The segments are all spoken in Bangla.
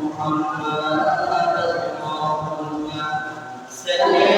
محمد اللهم صل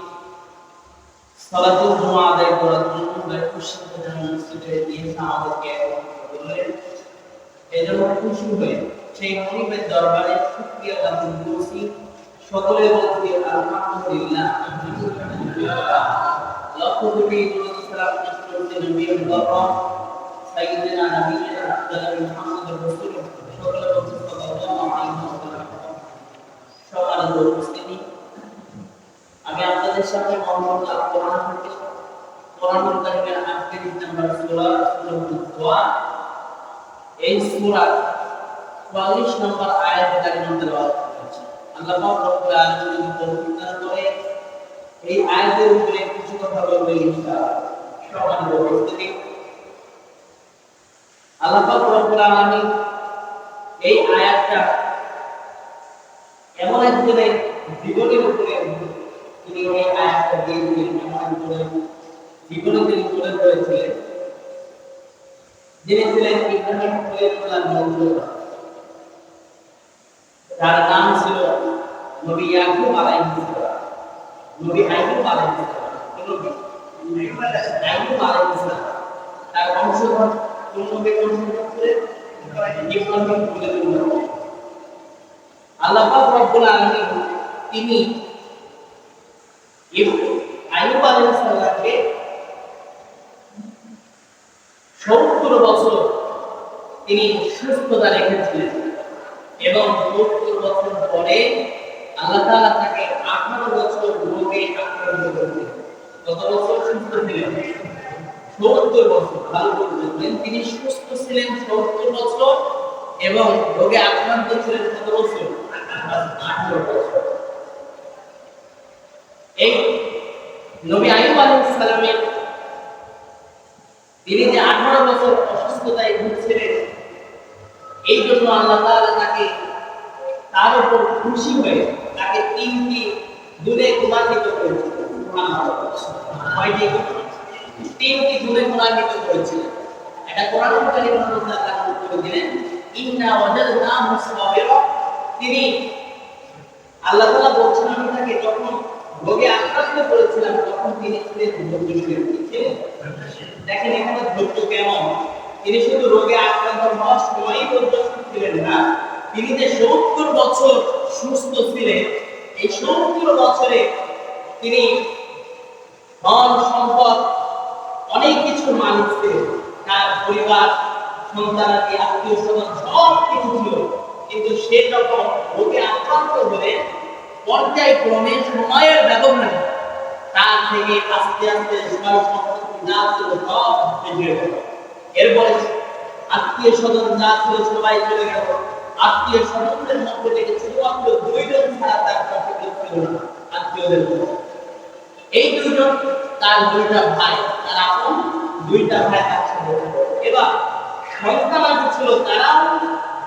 সালাতুল জুমা আদায় করার জন্য ব্যাকুর সাথে মসজিদে দিয়েছে আমাদেরকে করলেন এই জন্য খুশি হয়ে সেই মনিবের দরবারে শুক্রিয়া জ্ঞাপন করছি। সকলে বলছি আলহামদুলিল্লাহ। লক্ষ কোটি দুরুদ সালাম করতে নবীর দরবার সাইয়্যিদিনা নবীনা আব্দুল্লাহ মুহাম্মদ রাসূল সকলে বলছি সাল্লাল্লাহু আলাইহি ওয়াসাল্লাম। সম্মানিত উপস্থিতি আমি আপনাদের আল কোরআন কারিমের দোয়া এই সূরা 44 নম্বর আয়াত আল্লাহ পাক রব্বুল আলামিন এই আয়াতের উপরে কিছু কথা উপস্থিতি। আল্লাহ পাক রব্বুল আলামিন এই আয়াতটা এমন একজনের জীবনের উপরে তিনি এই আয়াতটা দিয়ে একজনের জীবনে তিনি তুলে ধরেছিলেন যিনি ছিলেন ইব্রাহিম খলিলুল্লাহ মঞ্জুর তার নাম ছিল নবী ইয়াকুব আলাইহিস সালাম নবী আইয়ুব আলাইহিস তিনি আইয়ুব আলাইহিস সালামকে 70 বছর তিনি সুস্থতা রেখেছিলেন। এবং 70 বছর পরে আল্লাহ তাআলা তাকে 18 বছর রোগে আক্রান্ত করেছিলেন। কত বছর সুস্থ ছিলেন? 70 বছর, ভালো করে দেখবেন তিনি সুস্থ ছিলেন 70 বছর এবং রোগে আক্রান্ত ছিলেন কত বছর? 18 বছর। এই নবী আইয়ুব আলাইহিস সালামের তিনি যে 18 বছর অসুস্থতায় তাআলা তার উপর খুশি হয়ে তাকে তিনটি দুনে গুণান্বিত করেছিলেন কয়টি তিনটি গুণে গুণান্বিত করেছিলেন এটা কোরআন মধ্যে আল্লাহ করে দিলেন, ইন্না ওয়াজাদনাহু সাবিরা তিনি আল্লাহ তাআলা বলছেন, আমি তাকে যখন রোগে আক্রান্ত করেছিলাম, তখন তিনি দেখেন এখানে ধৈর্য কেমন? তিনি শুধু রোগে আক্রান্ত হওয়ার সময়ই ধৈর্যশীল ছিলেন না, তিনি যে সত্তর বছর সুস্থ ছিলেন, এই সত্তর বছরে তিনি ধন সম্পদ, অনেক কিছু ছিলেন তার পরিবার, সন্তানাদি, আত্মীয় স্বজন, সব কিছু ছিল। কিন্তু সে যখন রোগে আক্রান্ত হলেন পর্যায়ক্রমে সময়ের ব্যবধানে তার থেকে আস্তে আস্তে সয় সম্পত্তি যা ছিল সব এরপরে আত্মীয় স্বজন যা ছিল সবাই চলে গেল। আত্মীয় স্বজনদের মধ্যে থেকে শুধুমাত্র দুইজন ছাড়া তার কাছে কেউ ছিল না, আত্মীয়দের মধ্যে। এই দুইজন, তার দুইটা ভাই, তার আপন, দুইটা ভাই তার সাথে এবার সন্তান আদি ছিল তারাও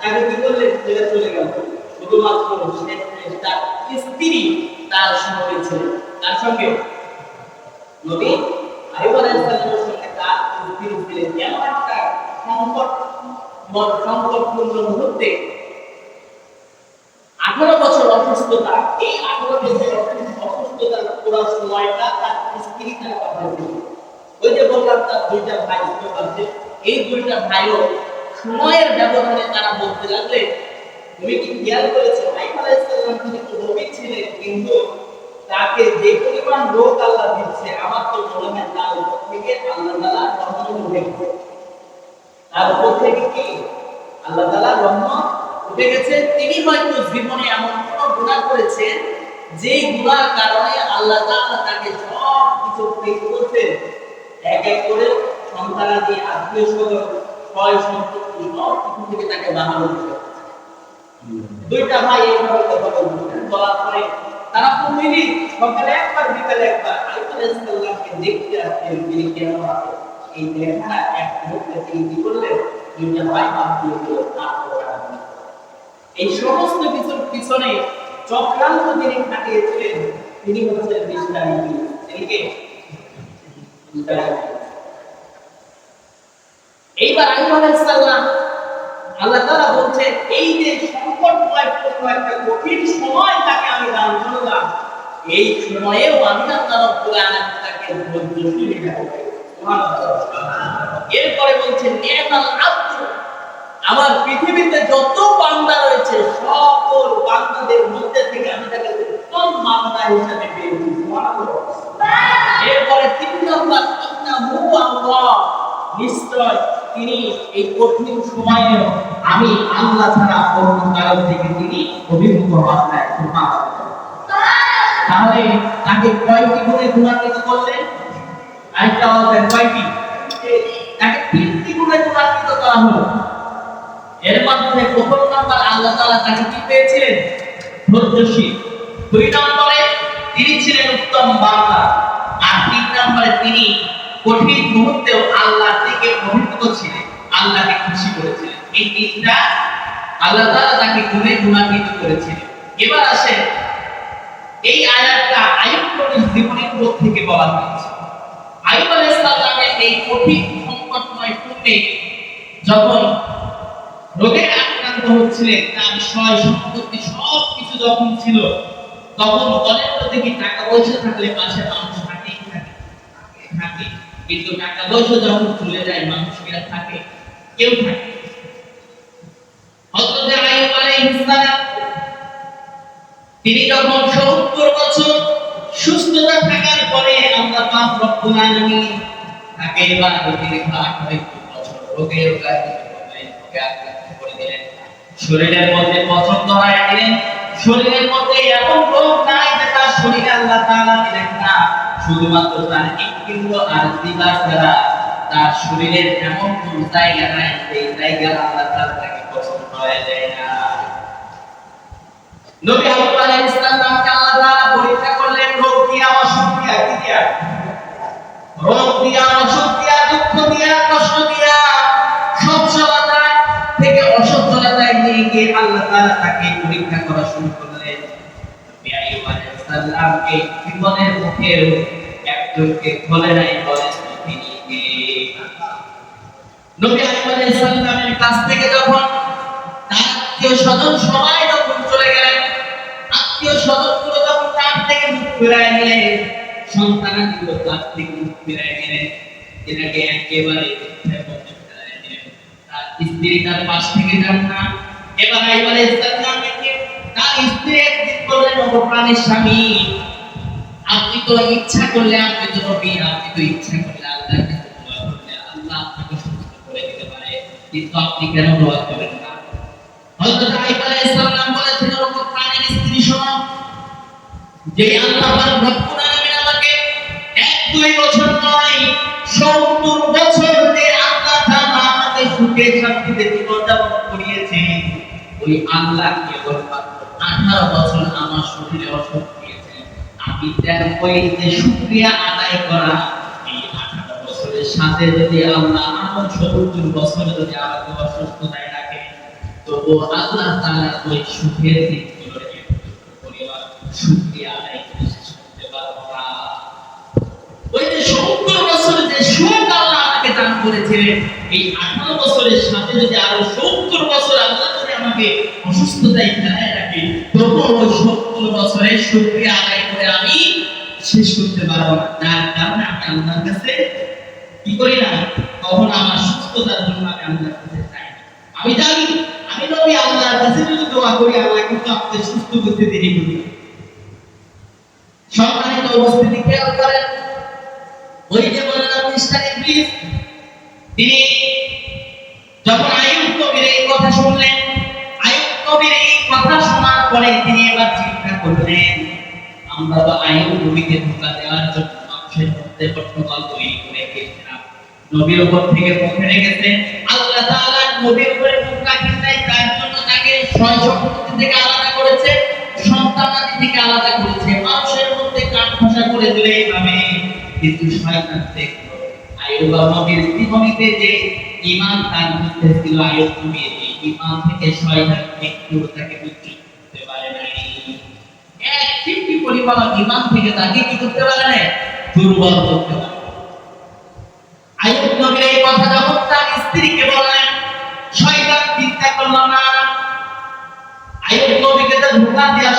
তাকে কি করলেন ছেড়ে চলে গেল। শুধুমাত্র তার স্ত্রী তার সঙ্গে ছিল। তার সঙ্গে নবী আইয়ুব আলাইহিস সঙ্গে তার এমন একটা সংকট সংকটপূর্ণ মুহূর্তে আঠারো বছর অসুস্থতা, এই আঠারো বছর অসুস্থতার পুরো সময়টা তার স্ত্রী তার কথা। ওই যে বললাম, তার দুইটা ভাই ছিল এই দুইটা ভাইও সময়ের ব্যবধানে তারা বলতে লাগলে, তুমি কি খেয়াল করেছ? আইফ আলাইহিসসালাম কিন্তু নবী ছিলেন, কিন্তু তাকে যে পরিমাণ লোক আল্লাহ দিচ্ছে, আমার তো মনে হয় তার উপর থেকে আল্লাহ রহমত উঠে গেছে। তার উপর থেকে কি? আল্লাহ রহমত উঠে গেছে। তিনি হয়তো জীবনে এমন কোন গুনাহ করেছেন যে গুনার কারণে আল্লাহ তাআলা তাকে সব কিছু করছেন এক এক করে সন্তানাদি আত্মীয় স্বজন সয় সম্পত্তি সব কিছু থেকে তাকে বাহানো দুইটা ভাই এইভাবে কথা বলছেন বলার পরে তারা প্রতিদিন সকালে একবার, বিকালে একবার। আলাইহিসসালামকে দেখতে আসতেন তিনি কেমন আছেন এই দেখা এক মুহূর্তে তিনি কি করলেন, দুইটা ভাই বাদ দিয়ে দিল এই সমস্ত কিছুর পিছনে চক্রান্ত যিনি খাটিয়েছিলেন, তিনি হচ্ছেন মিশনারি তিনি কে এইবার আইয়ুব আলাইহিস সালাম আল্লাহ বলছেন এই যে সংকটময় একটা কঠিন সময় তাকে আমি দান করলাম। এই সময়েও আমি তাকে এরপরে বলছেন আব্দু। আমার পৃথিবীতে যত বান্দা রয়েছে, সকল বান্দাদের মধ্যে থেকে আমি তাকে উত্তম বান্দা হিসেবে পেয়েছি এরপরে তিন নম্বর, ইন্নাহু আল্লাহ। নিশ্চয় তিনি এই কঠিন সময়ে আমি আল্লাহ ছাড়া অন্য কারও থেকে তিনি অভিমুখ হন নাই সুবহানাল্লাহ। তাহলে তাকে কয়টি গুণে গুণান্বিত করলেন আরেকটা বলতেন কয়টি? তাকে তিনটি গুণে গুণান্বিত করা হলো। এর মাধ্যমে প্রথম নাম্বার আল্লাহ তাআলা তাকে কি পেয়েছিলেন? ধৈর্যশীল। দুই নম্বরে তিনি ছিলেন উত্তম বান্দা। আর তিন নম্বরে তিনি কঠিন মুহূর্তেও আল্লাহর দিকে অভিভূত ছিলেন, আল্লাহকে খুশি করেছিলেন। এই তিনটা আল্লাহ তাআলা তাকে গুণে গুণান্বিত করেছিলেন এবার আসেন এই আয়াতটা আয়ুব নবীর জীবনের উপর থেকে বলা হয়েছে। আয়ুব আলাইহিস সালামের এই কঠিন সংকটময় পূর্ণে যখন রোগে আক্রান্ত হচ্ছিলেন, তার সয় সম্পত্তি সব কিছু যখন ছিল, তখন অনেক দেখি টাকা পয়সা থাকলে পাশে মানুষ থাকেই থাকে? থাকে। কিন্তু টাকা পয়সা যখন চলে যায়, মানুষ থাকে? কেউ থাকে তিনি যখন 70 বছর সুস্থতা থাকার পরে তাকে এবার তিনি ভাগ বছর রোগে রোগায় রোগে আক্রান্ত করে দিলেন। শরীরের মধ্যে পছন্দ দিলেন শরীরের মধ্যে এমন রোগ নাই যে তার শরীরে আল্লাহ তাআলা দিলেন না। শুধুমাত্র তার হৃৎপিণ্ড আর দিবা ছাড়া তার শরীরের এমন কোন জায়গা নাই সেই জায়গা আল্লাহ তাআলা তাকে পছন্দ হয়ে যায় না নবী আলাইহিস সালামকে আল্লাহ তাআলা পরীক্ষা করলেন, রোগ দিয়া অসুখ দিয়া কি দিয়া? রোগ দিয়া, অসুখ দিয়া, দুঃখ দিয়া, কষ্ট দিয়া সচ্ছলতা থেকে অসচ্ছলতায় নিয়ে গিয়ে আল্লাহ তাআলা তাকে পরীক্ষা করা শুরু করলেন। নবী আলাইহিস সালামকে জীবনের মুখের একজনকে বলে নাই, বলেন তিনি নবী আলাইহিস সালামের কাছ থেকে যখন আত্মীয় স্বজন সবাই চলে গেলেন। আত্মীয় স্বজনগুলো যখন তার থেকে মুখ ফিরায় নিলেন। সন্তানগুলো তার থেকে মুখ ফিরায় নিলেন। এটাকে একেবারে তার স্ত্রী তার পাশ থেকে যান না। এবার আইবার তার স্ত্রী একদিন বললেন স্বামী, আপনি তো ইচ্ছা করলে আপনি তো আপনি তো ইচ্ছা করলে করলে আল্লাহ আপনাকে সুস্থ করে দিতে পারে। কিন্তু আপনি কেন দোয়া করেন না? হযরত আইয়ুব আলাইহিস সালাম বলেছিলেন ও প্রাণের স্ত্রী শোনো। যে আল্লাহ পাক রব্বুল আলামিন আমাকে এক দুই বছর নয় 70 বছর যে আল্লাহ তাআলা আমাকে সুখে শান্তিতে জীবন করিয়েছে। ওই আল্লাহ কেবল মাত্র 18 বছর আমার শরীরে অসুখ দিয়েছে। আমি দেখো ওই যে শুকরিয়া আদায় করা। এই 18 বছরের সাথে যদি আল্লাহ আরও 70 বছর যদি আমাকে অসুস্থতায় রাখে তবু আল্লাহ তাআলা ওই সুখের দিকগুলো পরিবার শুকরিয়া আদায় করে শেষ করতে পারব না ওই সুখ আমি শেষ করতে পারব না। যার কারণে কাছে কি করি না, তখন আমার সুস্থতার জন্য আমি আল্লাহর কাছে আমি জানি আমি আল্লাহর কাছে যদি দোয়া করি আল্লাহ কিন্তু আপনাকে সুস্থ করতে দেরি করি। সম্মানিত উপস্থিতি খেয়াল করেন ওই যে বললাম মিস্টার ইংলিশ তিনি যখন আয়ুব কবির এই কথা শুনলেন আয়ুব কবির এই কথা শোনার পরে তিনি এবার চিন্তা করলেন আমরা তো আয়ুব নবীকে ধোকা দেওয়ার জন্য মানুষের মধ্যে প্রটোকল তৈরি করে গিয়েছিলাম নবীর উপর থেকে ফিরে গেছে। আল্লাহ তাআলা নবীর উপরে মুখ রাখেন নাই, তার জন্য তাকে সম্পত্তি থেকে আলাদা করেছে সন্তানাদি থেকে আলাদা করেছে। মানুষের মধ্যে কাঠ খসা করে দিলে এইভাবে কিন্তু শয়তান দেখল। আয়ুব নবীর জীবনীতে যে ঈমান তার মধ্যে ছিল আয়ুব নবীর এই ঈমান থেকে শয়তান একটু তাকে বিচ্যুত করতে পারে নাই। এক চিমটি পরিমাণ ঈমান থেকে তাকে কি করতে পারে না দুর্বল করতে পারে আয়ুব নবীর এই কথা যখন তার স্ত্রীকে বললেন শয়তান করল না আয়ুব নবীকে তো ধোকা দেওয়া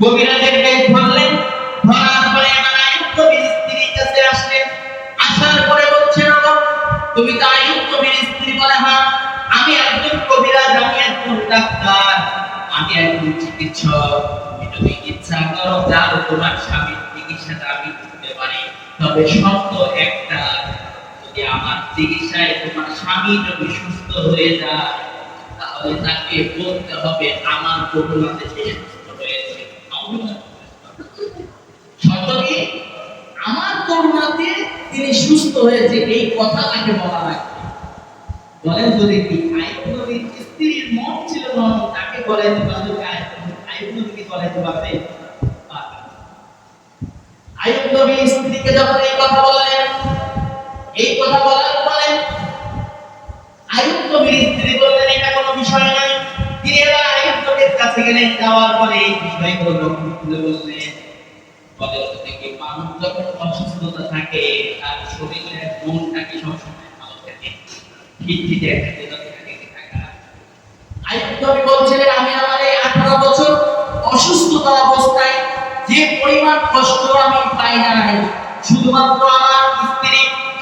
কবিরাজের ধরলেন ধরার পরে এবার কবির তুমি তো আয়ুব কবির স্ত্রী বলে হ্যাঁ আমি একজন কবিরাজ, আমি একজন ডাক্তার। আমি একজন চিকিৎসক। তুমি ইচ্ছা করো, যার তোমার স্বামীর চিকিৎসাটা আমি করতে পারি। তবে শর্ত একটা, যদি আমার চিকিৎসায় তোমার স্বামী যদি সুস্থ হয়ে যায়, তাহলে তাকে বলতে হবে, আমার করুণাতে সে সুস্থ হয়েছে। শর্ত কি? আমার করুণাতে সুস্থ হয়েছে এই কথা তাকে বলা লাগবে বলেন কি আইব নবীর স্ত্রীর মন ছিল নরম তাকে বলাইতে পারবে আইব নবীকে পারবে না। স্ত্রীকে যখন এই কথা বললেন, এই কথা বলার পরে নবীর স্ত্রী বললেন, এটা কোনো বিষয় নয় তিনি এবার নবীর কাছে গেলেন, যাওয়ার পরে এই বিষয়গুলো যখন খুলে বললেন। বলে দেখি মানুষ যখন থাকে তার শরীরের মনটাকে সবসময় ভালো থাকে খিটখিটে একটা বলছিলেন, আমি আমার এই আঠারো বছর অসুস্থতা অবস্থায় যে পরিমাণ কষ্ট আমি পাই নাই শুধুমাত্র আমার স্ত্রী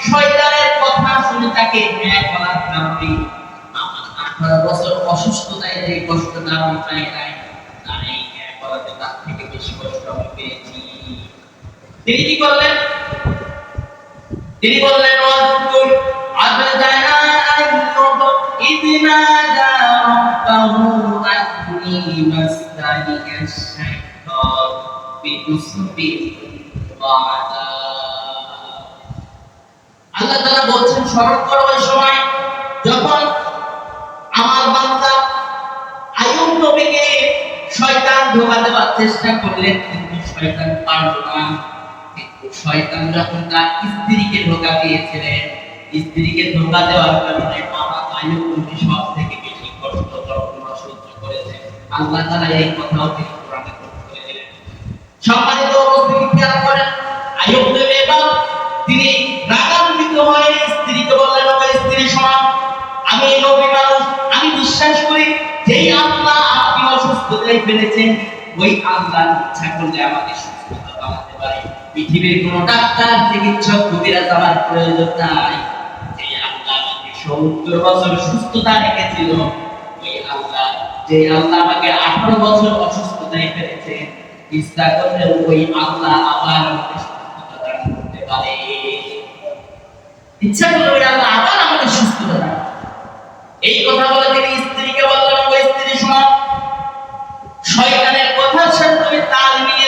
শয়তানের কথা শুনে তাকে হ্যাঁ বলার কারণে আঠারো বছর অসুস্থতায় যে কষ্টটা আমি পাই নাই বলাতে তার থেকে বেশি কষ্ট আমি পেয়েছি। তিনি কি করলেন? তিনি বললেন আল্লাহ বলছেন, স্মরণ করো ওই সময় যখন আমার বান্দা আইয়ুব নবীকে শয়তান ধোঁকা দেওয়ার চেষ্টা করলেন, কিন্তু শয়তান পারল না। শয়তান যখন তার স্ত্রীকে ধোঁকা দিয়েছিলেন। স্ত্রীকে ধোঁকা দেওয়ার কারণে আমার আয়ুব নবী সব থেকে বেশি কষ্ট যন্ত্রণা সহ্য করেছে আল্লাহ তাআলা এই কথাও তিনি কোরআনে করে দিলেন সম্মানিত উপস্থিতি খেয়াল করেন আয়ুব নবী এবার তিনি রাগান্বিত হয়ে স্ত্রীকে বললেন, "ওগো স্ত্রী, শোনো, আমি এই নবী মানুষ। আমি বিশ্বাস করি, যেই আল্লাহ আপনি অসুস্থতায় ফেলেছেন, ওই আল্লাহ ইচ্ছা করলে আমাকে পৃথিবীর কোন ডাক্তার, চিকিৎসক কবিরাজ আমার প্রয়োজন নাই। যে আল্লাহ আমাকে সত্তর বছর সুস্থতা রেখেছিল, ওই আল্লাহ যে আল্লাহ আমাকে আঠারো বছর অসুস্থতায় ফেলেছে ইচ্ছা করলে ওই আল্লাহ আবার আমাকে সুস্থতা দান করতে পারে। ইচ্ছা করলে ওই আল্লাহ আবার আমাকে সুস্থতা দান এই কথা বলে তিনি স্ত্রীকে বললেন ওই স্ত্রী শোনো, শয়তানের কথার সাথে তুমি তাল মিলিয়েছো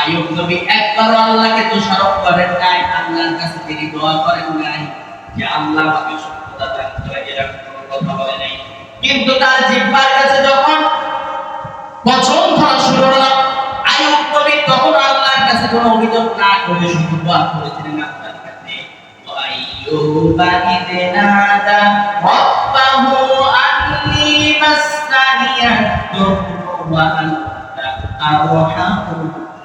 আয়ুব নবী একবারও আল্লাহকে দোষারোপ করেন নাই, আল্লাহর কাছে তিনি দোয়া করেন নাই যে আল্লাহ আমাকে সত্যতা দান করে, এরকম কথা বলে নাই। কিন্তু তার জিব্বার কাছে যখন বচন ধরা শুরু হলো, আয়ুব নবী তখন আল্লাহর কাছে কোনো অভিযোগ না করে শুধু দোয়া করেছিলেন আল্লাহর কাছে। আইয়ুব ইদ নাদা রাব্বাহু আন্নি মাসসানিয়া দুরু ওয়া আনতা আরহামুর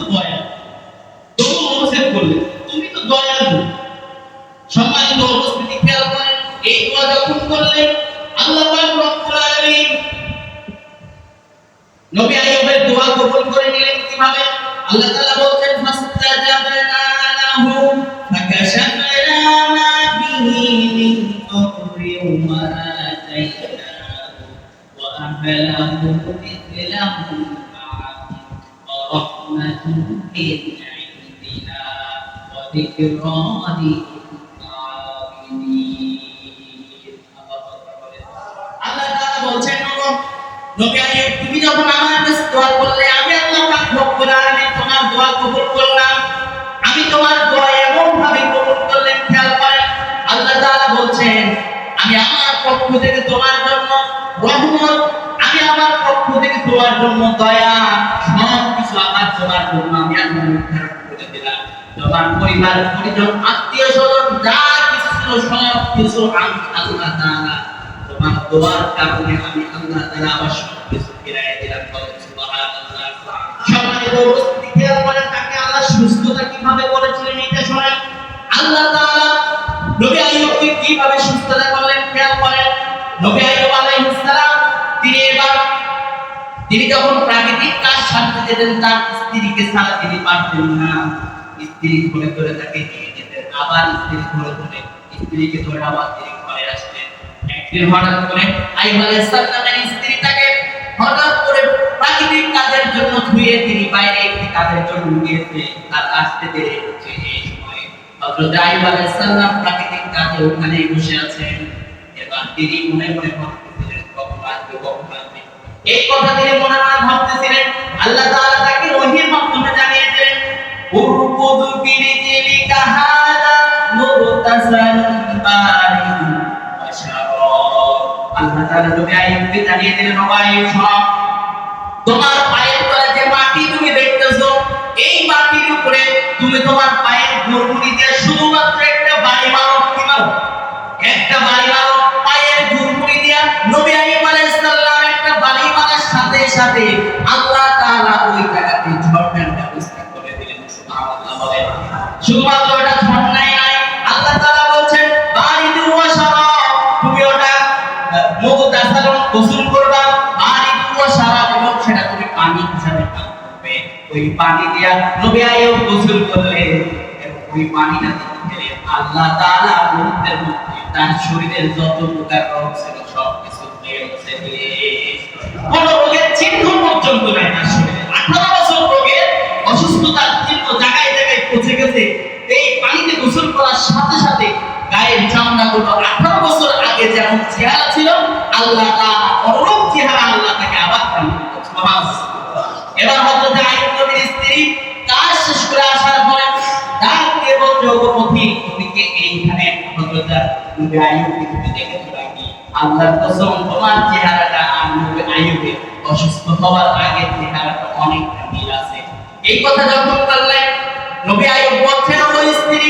তো দয়ালু তবু অবসর করলেন তুমি তো দয়ালু। সম্মানিত উপস্থিতি খেয়াল করেন, এই দোয়া যখন করলেন, আল্লাহ নবী আইয়ুবের দোয়া কবুল করে নিলেন কীভাবে? আল্লাহ তাআলা বলছেন ফাস্তাজাবনা লাহু ফাকাশাফনা মা বিহি মিন দুররি ওয়া আতাইনাহু ওয়া আহলাহু মিথলাহু তুমি যখন আমার দোয়া করলে আমি আল্লাহ পাক রব্বুল আলামিন তোমার দোয়া কবুল করলাম আমি তোমার দোয়া এমন ভাবে কবুল করলেন খেয়াল করেন আল্লাহ তাআলা বলছেন, আমি আমার পক্ষ থেকে তোমার জন্য রহমত থেকে তোমার জন্য দয়া, সব কিছু আমার তোমার জন্য আমি আল্লাহ নির্ধারণ করে দিলাম। তোমার পরিবার, পরিজন আত্মীয় স্বজন যা কিছু ছিল, সব কিছু আমি আল্লাহ তাআলা, তোমার দোয়ার কারণে আমি আল্লাহ তাআলা আবার সব কিছু ফিরাই দিলাম। সম্মানিত উপস্থিতি খেয়াল করেন তাকে আল্লাহ সুস্থতা কীভাবে করেছিলেন এটা শোনাই আল্লাহ তাআলা নবী আইয়ুবকে কীভাবে সুস্থতা করলেন, খেয়াল করেন। নবী আইয়ুব তিনি যখন প্রাকৃতিক কাজ সারতে যেতেন, তার স্ত্রীকে ছাড়া তিনি পারতেন না। স্ত্রী ধরে ধরে তাকে নিয়ে যেতেন। আবার স্ত্রী ধরে ধরে স্ত্রীকে ধরে আবার তিনি ঘরে আসতেন। একদিন হঠাৎ করে আইয়ুব আলাইহিস সালামের স্ত্রী তাকে হঠাৎ করে প্রাকৃতিক কাজের জন্য ধুয়ে তিনি বাইরে একটি কাজের জন্য গিয়েছে। তার আসতে দেরি হচ্ছে এই সময়। হযরত আইয়ুব আলাইহিস সালাম প্রাকৃতিক কাজে ওখানে বসে আছেন। এবার তিনি মনে মনে ভাবতেছিলেন, কখন আসবে, কখন এই কথা তিনি মনে মনে ভাবতেছিলেন। আল্লাহ তাআলা তাকে ওহীর মাধ্যমে জানিয়ে দিলেন উরকুদ বিরিজিলিকা হাদা মুরতাসালুন বারিদুন আল্লাহ তাআলা নবী আইয়ুবকে জানিয়ে দিলেন সব তোমার পায়ের তলে যে মাটি তুমি দেখতেছো, এই মাটির উপরে তুমি তোমার পায়ের গুড়গুড়ি দিয়ে শুধুমাত্র সাথে আল্লাহ তাআলা ওই জায়গাতে ঝর্ণার ব্যবস্থা করে দিলেন, সুবহানাল্লাহ বলেন। শুধুমাত্র ওটা ঝর্ণাই নাই আল্লাহ তাআলা বলছেন, বারিদু ওয়া শারাব তুমি ওটা মুগতাসালুন গোসল করবা, বারিদু ওয়া শারাব এবং সেটা তুমি পানি হিসাবে পান করবে। ওই পানি দিয়া নবী আইয়ুব গোসল করলেন, এবং ওই পানিটা থেকে আল্লাহ তাআলা মুহূর্তের মধ্যে তার শরীরের যত প্রকার রোগ ছিল সব কিছু ধুয়ে মুছে রোগের চিহ্ন পর্যন্ত নাই তার শরীরে আঠারো বছর রোগের অসুস্থতার চিহ্ন জায়গায় জায়গায় পৌঁছে গেছে। এই পানিতে গোসল করার সাথে সাথে গায়ের চামড়াগুলো আঠারো বছর আগে যেমন চেহারা ছিল, আল্লাহ তাআলা অনুরূপ চেহারা আল্লাহ তাকে আবার দান এবার হযরত আইয়ুব নবীর স্ত্রী কাজ শেষ করে আসার পরে ডাক দিয়ে বলছে ওগো তুমি কে এইখানে হযরত নবী আইয়ুবকে তুমি আল্লাহর কসম, তোমার চেহারাটা নবী আইয়ুবের। অসুস্থ হওয়ার আগে চেহারাটা অনেকটা মিল আছে। এই কথা যখন বললেন, নবী আইয়ুব বলছেন ওগো স্ত্রী,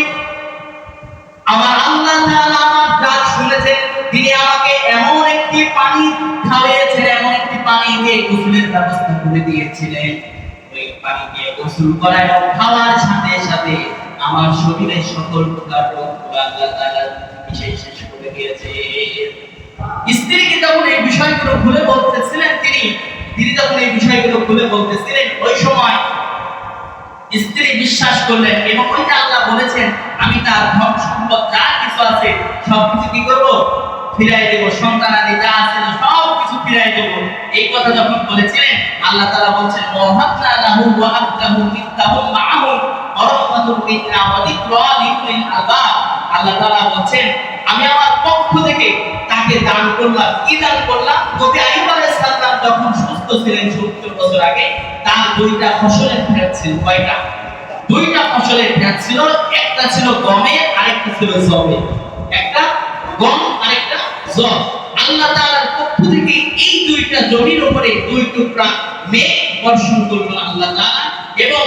আমার আল্লাহ তাআলা আমার ডাক শুনেছেন, তিনি আমাকে এমন একটি পানি খাওয়িয়েছেন, এমন একটি পানি দিয়ে গোসলের ব্যবস্থা করে দিয়েছিলেন। ওই পানি দিয়ে গোসল করা এবং খাওয়ার সাথে সাথে আমার শরীরের সকল প্রকার রোগ আল্লাহ তাআলা বিশেষ শেষ করে দিয়েছে। স্ত্রীকে যখন এই বিষয়গুলো খুলে বলতেছিলেন, তিনি তিনি যখন এই বিষয়গুলো খুলে বলতেছিলেন, ওই সময় স্ত্রী বিশ্বাস করলেন এবং ওই যে আল্লাহ বলেছেন, আমি তার ধন সম্পদ যা কিছু আছে সব কিছু কি করব? ফিরাই দেবো। সন্তান আদি যা আছে সব কিছু ফিরাই দেবো। এই কথা যখন বলেছিলেন, আল্লাহ তাআলা বলছেন, ওয়াহাবনা লাহু ওয়া আবদাহু মিথলাহুম মাআহুম ওয়া রাহমাতুল ওয়া যিকরা আলবাব। আল্লাহ তাআলা বলছেন, আমি আমার পক্ষ থেকে তাকে দান করলাম। কি দান করলাম? নবী আইয়ুব আলাইহিস সালাম যখন সুস্থ ছিলেন 70 বছর আগে, তার দুইটা ফসলের ক্ষেত ছিল। কয়টা? দুইটা ফসলের ক্ষেত ছিল। একটা ছিল গমের আরেকটা ছিল জবের একটা গম, আরেকটা জব আল্লাহ তাআলার পক্ষ থেকে এই দুইটা জমির উপরে দুই টুকরা মেঘ বর্ষণ করল আল্লাহ তাআলা এবং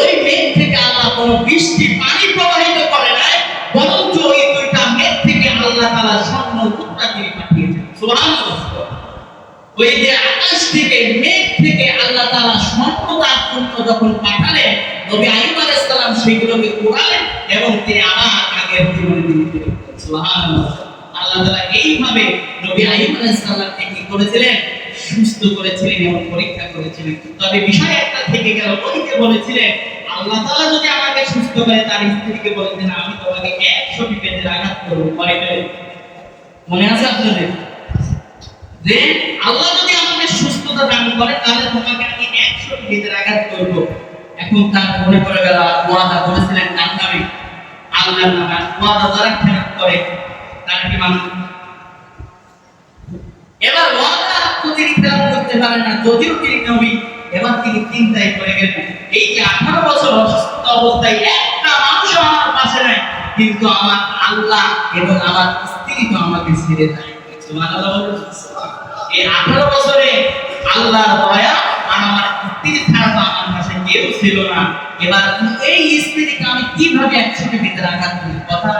ওই মেঘ থেকে আল্লাহ কোনো বৃষ্টি পানি প্রবাহিত করে নাই, বরঞ্চ ওই দুইটা মেঘ থেকে আল্লাহ তাআলা স্বর্ণ মুক্তা তিনি পাঠিয়েছেন। সুবহানাল্লাহ। ওই যে আকাশ থেকে মেঘ থেকে আল্লাহ তাআলা তার জন্য যখন পাঠালেন, নবী আইয়ুব আলাইহিস সেগুলোকে কুড়ালেন এবং তিনি আবার আগের জীবনে। সুবহানাল্লাহ। আল্লাহ তাআলা এইভাবে নবী আইয়ুব আলাইহিস কি করেছিলেন? সুস্থ করেছিলেন এবং পরীক্ষা করেছিলেন। তবে বিষয় একটা থেকে গেল ওই বলেছিলেন, আল্লাহ তাআলা যদি আমাকে সুস্থ করে, তার স্ত্রীকে বলেছেন আমি তোমাকে 100টি পেটের আঘাত করব। মনে আছে আপনাদের? আল্লাহ যদি আমাকে সুস্থতা দান করে, তাহলে তোমাকে আমি 100টি পেটের আঘাত করব। এখন তার মনে পড়ে গেল ওয়াদা করেছিলেন তার নামে? আল্লাহর নামে। ওয়াদা খেলাপ করে কি মানুষ? এবার ওয়াদা করতে পারেন না, যদিও তিনি নবী, এবার তিনি চিন্তায় পড়ে গেলেন, এই যে আঠারো বছর অসুস্থ অবস্থায় একটা মানুষ আমার পাশে নাই, কিন্তু আমার আল্লাহ এবং আমার স্ত্রী তো আমাকে ছেড়ে দেয়। এই আঠারো বছরে দয়া আমার আমার পাশে কেউ ছিল না। এবার এই স্ত্রীকে আমি কীভাবে কথা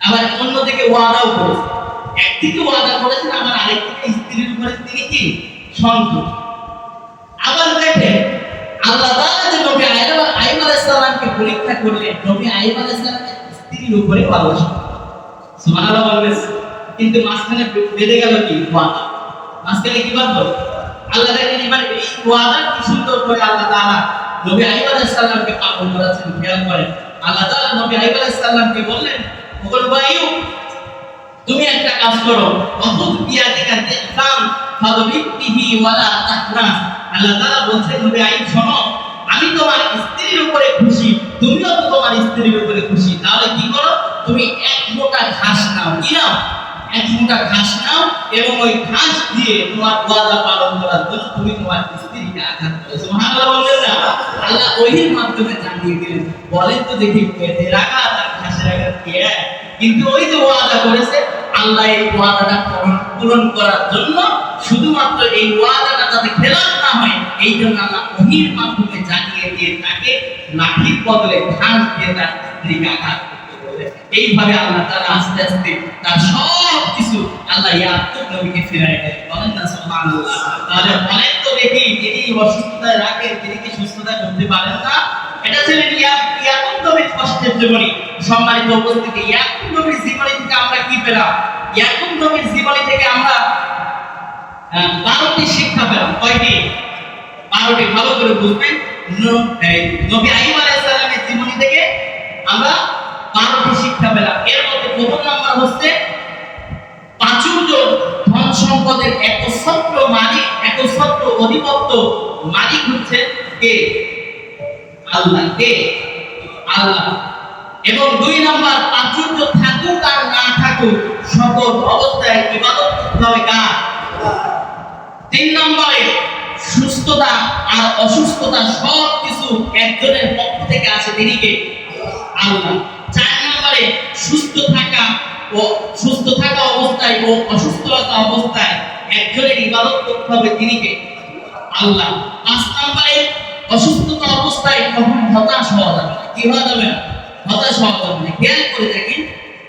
আবার অন্যদিকে ওয়াদাও করেছে। একদিকে ওয়াদা করেছেন আরেকদিকে স্ত্রীর উপরে তিনি কি? সন্তুষ্ট। আবার দেখেন, আল্লাহ যে নবী পরীক্ষা করলেন, নবী আইয়ুব আলাইহিস স্ত্রীর উপরে আল্লাহ সুবহানাল্লাহ কিন্তু মাঝখানে বেঁধে গেল কি? ওয়াদা। মাঝখানে কি বাঁধলো আল্লাহ দেখেন এবার এই ওয়াদা কি সুন্দর করে আল্লাহ তাআলা নবী আলাইহিস সালামকে করেছেন খেয়াল করেন। আল্লাহ তাআলা নবী আইয়ুব আলাইহিস সালামকে বললেন ওগল তুমি একটা কাজ করো। অদ্ভুত বিয়াদিকা দেখলাম ফাদবিহি ওয়ালা আল্লাহ তাআলা বলছেন, নবী আইয়ুব, শোনো, আমি তোমার স্ত্রীর উপরে খুশি, তুমিও তোমার স্ত্রীর উপরে খুশি। তাহলে কি করো? তুমি এক মোটা ঘাস নাও। কি নাও? এক মোটা ঘাস নাও এবং ওই ঘাস দিয়ে তোমার ওয়াদা পালন করার জন্য তুমি তোমার স্ত্রীকে আঘাত করো সুবহানাল্লাহ বললেন না? আল্লাহ ওহির মাধ্যমে জানিয়ে দিলেন, বলেন তো দেখি পেটে রাখা আর ঘাসের আঘাত কি এক? কিন্তু ওই যে ওয়াদা করেছে, আল্লাহ এই ওয়াদাটা পূরণ- করার জন্য শুধুমাত্র এই ওয়াদাটা যাতে খেলাপ না হয়, এই জন্য আল্লাহ ওহির মাধ্যমে জানিয়ে দিয়ে তাকে লাঠির বদলে ঘাস দিয়ে তার স্ত্রীকে আঘাত বলে এইভাবে আল্লাহ তারা আস্তে আস্তে তার সব কিছু আল্লাহ ইয়াকুব নবীকে ফিরাই দেয়। বলেন না, সুবহানাল্লাহ। তাহলে বলেন তো দেখি যিনি অসুস্থতায় রাখেন তিনি কি সুস্থতা করতে পারেন না? এটা ছিলেন ইয়াকুব নবীর কষ্টের জীবনী। সম্মানিত উপস্থিতি, ইয়াকুব নবীর জীবনী থেকে আমরা কি পেলাম? ইয়াকুব নবীর জীবনী থেকে আমরা বারোটি শিক্ষা পেলাম। কয়টি? বারোটি। ভালো করে বুঝবেন। নবী আইয়ুব আলাইহিস সালামের জীবনী থেকে আমরা বারোটি শিক্ষা পেলাম এর মধ্যে প্রথম নাম্বার হচ্ছে প্রাচুর্য ধন সম্পদের একচ্ছত্র মালিক, একচ্ছত্র অধিপত্য মালিক হচ্ছে কে? আল্লাহ। কে? আল্লাহ। এবং দুই নাম্বার প্রাচুর্য থাকুক আর না থাকুক, সকল অবস্থায় ইবাদত করতে হবে কার? তিন নম্বরে, সুস্থতা আর অসুস্থতা সব কিছু একজনের পক্ষ থেকে আসে তিনি কে? আল্লাহ। চার নম্বরে সুস্থ থাকা ও সুস্থ থাকা অবস্থায় ও অসুস্থতা অবস্থায় একজনের ইবাদত করতে হবে তিনি কে? আল্লাহ। পাঁচ নম্বরে অসুস্থতা অবস্থায় কখন হতাশ হওয়া যাবে কি হওয়া যাবে না? হতাশ হওয়া যাবে না। খেয়াল করে দেখেন,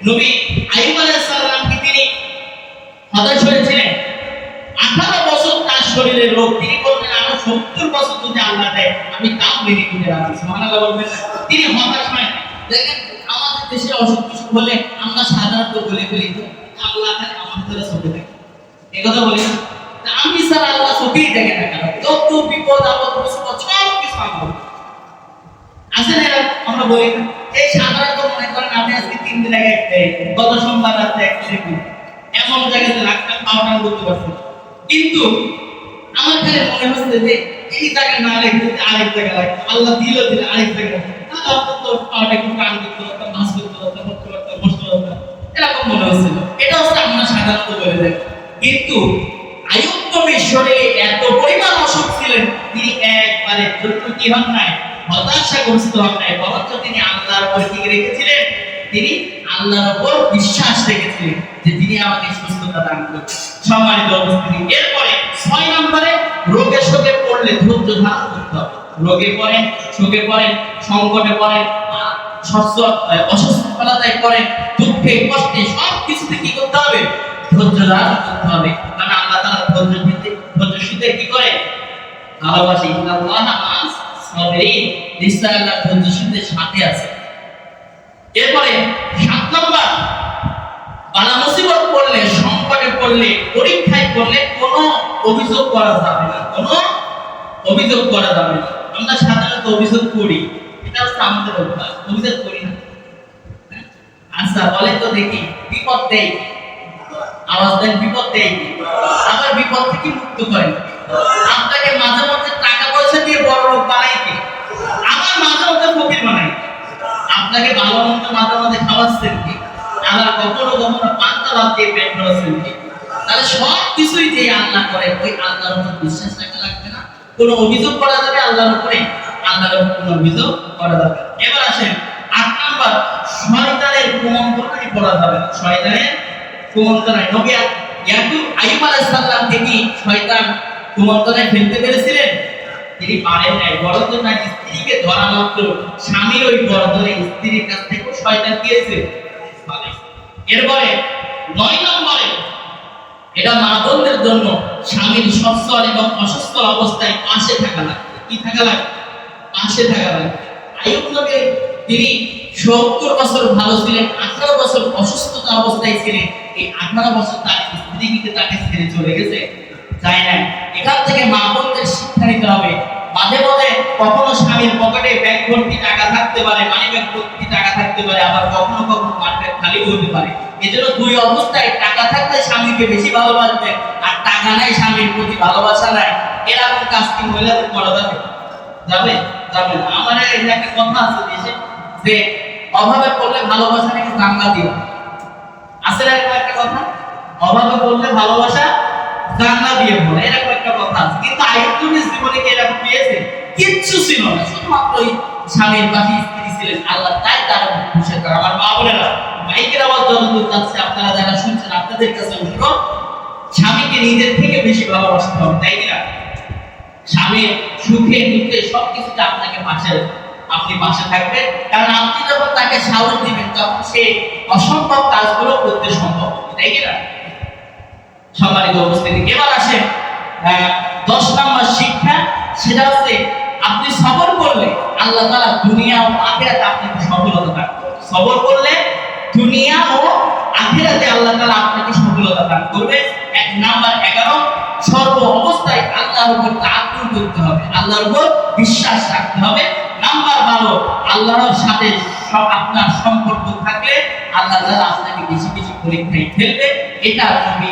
নবী আইয়ুব আলাইহিস তিনি হতাশ হয়েছিলেন? আঠারো বছর তার শরীরে রোগ। তিনি বললেন, আরও সত্তর বছর যদি আল্লাহ দেয়, আমি তাও মেনে নিতে রাজি সুবহানাল্লাহ বলবেন। তিনি হতাশ হয় দেখেন আমাদের দেশে অসুখ বিসুখ হলে আমরা সাধারণত বলে ফেলি, আল্লাহ খালি আমার দ্বারা চোখে দেখে এ কথা বলি না। আমি স্যার আল্লাহ চোখেই দেখে যত বিপদ মুসিবত, সব কিছু আমার আমরা বলি এই সাধারণত মনে করেন আমি আজকে তিন দিন আগে গত সোমবার এমন জায়গাতে রাখতাম পাওনা করতে পারছি। কিন্তু আমার খালি মনে হচ্ছে যে এই জায়গা না রেখে আরেক জায়গা রাখতাম আল্লাহ দিল দিলে আরেক জায়গা তাহলে অন্তত পাওয়াটা একটু মনে হচ্ছিল এটা হচ্ছে আমরা সাধারণত বলে দেয় কিন্তু আয়ুব শরীরে এত পরিমাণ অসুখ ছিলেন, তিনি একবারে কি হন নাই হতাশাগ্রস্ত হন নাই, বরঞ্চ তিনি আল্লাহর উপর কি রেখেছিলেন। তিনি আল্লাহর উপর বিশ্বাস রেখেছিলেন যে তিনি আমাকে সুস্থতা দান করবেন। সম্মানিত উপস্থিতি, এরপরে ছয় নম্বরে রোগে শোকে পড়লে ধৈর্য ধারণ করতে হবে। রোগে পড়েন শোকে পড়েন সংকটে আহ, অসুস্থতায় পড়েন দুঃখে কষ্টে সব কিছুতে কি করতে হবে? ধৈর্য ধারণ করতে হবে। কারণ আল্লাহ ধৈর্য দিতে ধৈর্যশীলদের কি করে? ভালোবাসে। নিশ্চয় আল্লাহ ধৈর্যশীলদের সাথে আছে। এরপরে সাত নম্বর বালা মুসিবত পড়লে সংকটে পড়লে পরীক্ষায় পড়লে কোনো অভিযোগ করা যাবে না। কোনো অভিযোগ করা যাবে না। আমরা সাধারণত অভিযোগ করি, এটা হচ্ছে আমাদের অভ্যাস, অভিযোগ করি না। আচ্ছা বলে তো দেখি, বিপদ দেয় আওয়াজ দেন, বিপদ দেয় আবার বিপদ থেকে মুক্ত করে। আপনাকে মাঝে মধ্যে টাকা পয়সা দিয়ে বড় লোক বানাই কি? আবার মাঝে মধ্যে ফকির বানাই আপনাকে ভালো মন্দ মাঝে মধ্যে খাওয়াচ্ছেন কি? আবার কখনো কখনো পান্তা ভাত দিয়ে পেট ভরাচ্ছেন কি? তাহলে সব কিছুই যে আল্লাহ করে, ওই আল্লাহর উপর বিশ্বাস রাখা লাগবে না? কোনো অভিযোগ করা যাবে, আল্লাহর উপরে আল্লাহর উপর কোনো অভিযোগ করা যাবে এবার আসেন, আট নাম্বার, শয়তানের কুমন্ত্রণায় পড়া যাবে? শয়তানের কুমন্ত্রণায় নবী ইয়াকুব আইয়ুব আলাইহিস সালাম থেকে শয়তান কুমন্ত্রণায় ফেলতে পেরেছিলেন? তিনি পারেন নাই। না স্ত্রীকে ধরা মাত্র স্বামীর ওই বরদরে স্ত্রীর কাছ থেকে শয়তান দিয়েছে এরপরে নয় নম্বরে এটা মা বোনদের জন্য স্বামীর সচ্ছল এবং অসুস্থ অবস্থায় পাশে থাকা লাগবে কি থাকা লাগবে পাশে থাকা লাগবে আয়ুব নবী তিনি সত্তর বছর ভালো ছিলেন, আঠারো বছর অসুস্থতা অবস্থায় ছিলেন। এই আঠারো বছর তার স্ত্রী তাকে ছেড়ে চলে গেছে। যায় না এখান থেকে মা বোনদের শিক্ষা নিতে হবে। মাঝে মাঝে কখনো স্বামীর পকেটে ব্যাগ ভর্তি টাকা থাকতে পারে মানি ব্যাগ ভর্তি টাকা থাকতে পারে, আবার কখনো কখনো ব্যাগ খালি হতে পারে। এজন্য দুই অবস্থায় টাকা থাকলে স্বামীকে বেশি ভালোবাসবে, আর টাকা নাই স্বামীর প্রতি ভালোবাসা নাই। এরকম কাজ কি মহিলাদের করা যাবে? যাবে? যাবে আমার একটা কথা আছে দেশে, যে অভাবে পড়লে ভালোবাসা নাকি দিও আছে না একটা কথা? অভাবে পড়লে ভালোবাসা জাঙ্গা দিয়ে পড়ে এরকম একটা কথা আছে। কিন্তু নবীর জীবনে কি এরকম পেয়েছে, কিচ্ছু ছিল না। শুধুমাত্র ওই স্বামীর পাশে স্ত্রী ছিলেন। আল্লাহ তাই তার খুশি করে। আমার মা বোনেরা, মাইকের আওয়াজ যতদূর যাচ্ছে, আপনারা যারা শুনছেন, আপনাদের কাছে অনুরোধ, স্বামীকে নিজের থেকে বেশি ভালোবাসতে হবে, তাই কিনা? স্বামীর সুখে, দুঃখে সবকিছুতে আপনাকে পাশে, আপনি পাশে থাকবেন। কারণ আপনি যখন তাকে সাহস দিবেন, তখন সে অসম্ভব কাজগুলো করতে সম্ভব তাই কিনা? সম্মানিত উপস্থিতি। এবার আসেন দশ নম্বর শিক্ষা, সেটা হচ্ছে আপনি সবর করলে আল্লাহ তাআলা দুনিয়া ও আখিরাতে আপনাকে সফলতা দান সবর করলে দুনিয়া ও আখিরাতে আল্লাহ তাআলা আপনাকে সফলতা দান করবে। এক নাম্বার এগারো, সর্ব অবস্থায় আল্লাহর উপর তাকুল করতে হবে। আল্লাহর উপর বিশ্বাস রাখতে হবে। নাম্বার বারো, আল্লাহর সাথে আপনার সম্পর্ক থাকলে আল্লাহ তালা আপনাকে বেশি বেশি পরীক্ষায় ফেলবে। এটা নবী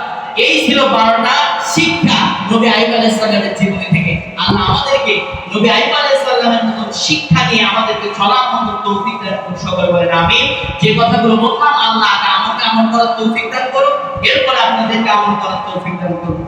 এই ছিল বারোটা শিক্ষা নবী আইব আলাইসাল্লামের জীবনী থেকে। আল্লাহ আমাদেরকে নবী আইব আলাইসাল্লামের মতন শিক্ষা নিয়ে আমাদেরকে চলার মতো তৌফিক দান করুন, সকল বলেন আমি যে কথাগুলো বললাম, আল্লাহ আমাকে আমল করার তৌফিক দান করুন এরপরে আপনাদেরকে আমল করার তৌফিক দান করুন